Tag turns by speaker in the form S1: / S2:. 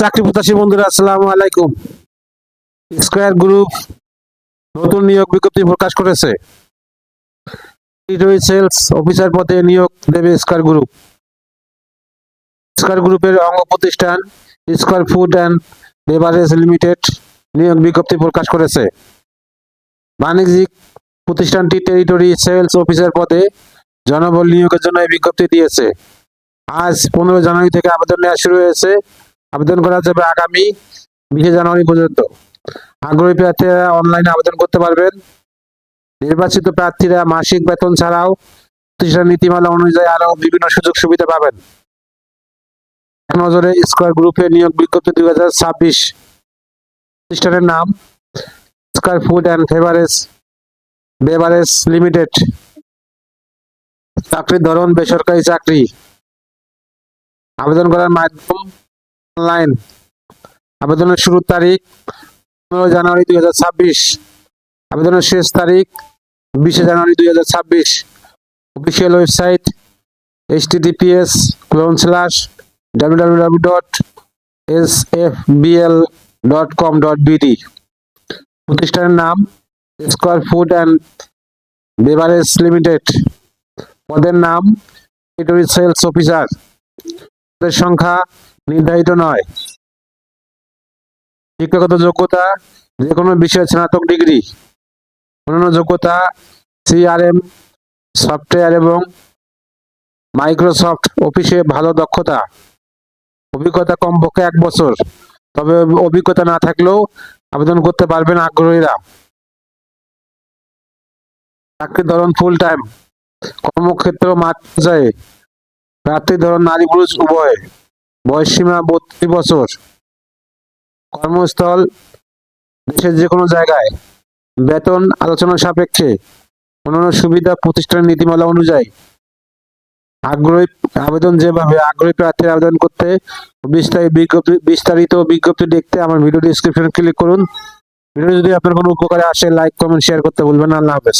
S1: চাকরি প্রত্যাশী বন্ধুরা, আসসালামু আলাইকুম। স্কয়ার গ্রুপ নতুন নিয়োগ বিজ্ঞপ্তি প্রকাশ করেছে। সেলস অফিসার পদে নিয়োগ দেবে স্কয়ার গ্রুপ স্কয়ার গ্রুপের অঙ্গ প্রতিষ্ঠান Square food and beverage limited নিয়োগ বিজ্ঞপ্তি প্রকাশ করেছে। বাণিজ্যিক প্রতিষ্ঠানটি টেরিটরি সেলস অফিসার পদে জনবল নিয়োগের জন্য বিজ্ঞপ্তি দিয়েছে। আজ পনেরো জানুয়ারি থেকে আবেদন নেওয়া শুরু হয়েছে। আবেদন করা যাবে আগামী বিশে জানুয়ারি পর্যন্ত। আগ্রহী প্রার্থীরা অনলাইনে আবেদন করতে পারবেন। নির্বাচিত প্রার্থীরা মাসিক বেতন ছাড়াও প্রতিষ্ঠান নীতিমালা অনুযায়ী আরও বিভিন্ন সুযোগ সুবিধা পাবেন। এক নজরে স্কয়ার গ্রুপের নিয়োগ বিজ্ঞপ্তি দুই হাজার ছাব্বিশ। প্রতিষ্ঠানের নাম Square food and beverage beverage limited চাকরির ধরন বেসরকারি চাকরি। আবেদন করার মাধ্যম অনলাইন আবেদনের শুরুর তারিখ পনেরো জানুয়ারি দুই হাজার ছাব্বিশ। আবেদনের শেষ তারিখ বিশে জানুয়ারি দুই হাজার ছাব্বিশ। Official website H TTPS colon slash W W W dot S F BL dot com dot BD প্রতিষ্ঠানের নাম Square food and beverage limited পদের নাম সেলস অফিসার পদের সংখ্যা নির্ধারিত নয়। শিক্ষাগত যোগ্যতা যে কোনো বিষয়ে স্নাতক ডিগ্রি। অন্যান্য যোগ্যতা, সিআরএম, সফটওয়্যার এবং মাইক্রোসফট অফিসে ভালো দক্ষতা। অভিজ্ঞতা কমপক্ষে এক বছর। তবে অভিজ্ঞতা না থাকলেও আবেদন করতে পারবেন আগ্রহীরা। চাকরির ধরন ফুল টাইম কর্মক্ষেত্র মাঠ পর্যায়ে প্রার্থীর ধরুন নারী পুরুষ উভয়। বয়সসীমা বত্রিশ বছর। কর্মস্থল দেশের যে কোনো জায়গায়। বেতন আলোচনা সাপেক্ষে অন্যান্য সুবিধা প্রতিষ্ঠানের নীতিমালা অনুযায়ী। আগ্রহী আবেদন যেভাবে আগ্রহী প্রার্থীর আবেদন করতে বিস্তারিত বিজ্ঞপ্তি বিস্তারিত বিজ্ঞপ্তি দেখতে আমার ভিডিও ডিসক্রিপশনে ক্লিক করুন। ভিডিও যদি আপনার কোনো উপকারে আসে লাইক কমেন্ট শেয়ার করতে ভুলবেন না। আল্লাহ হাফেজ।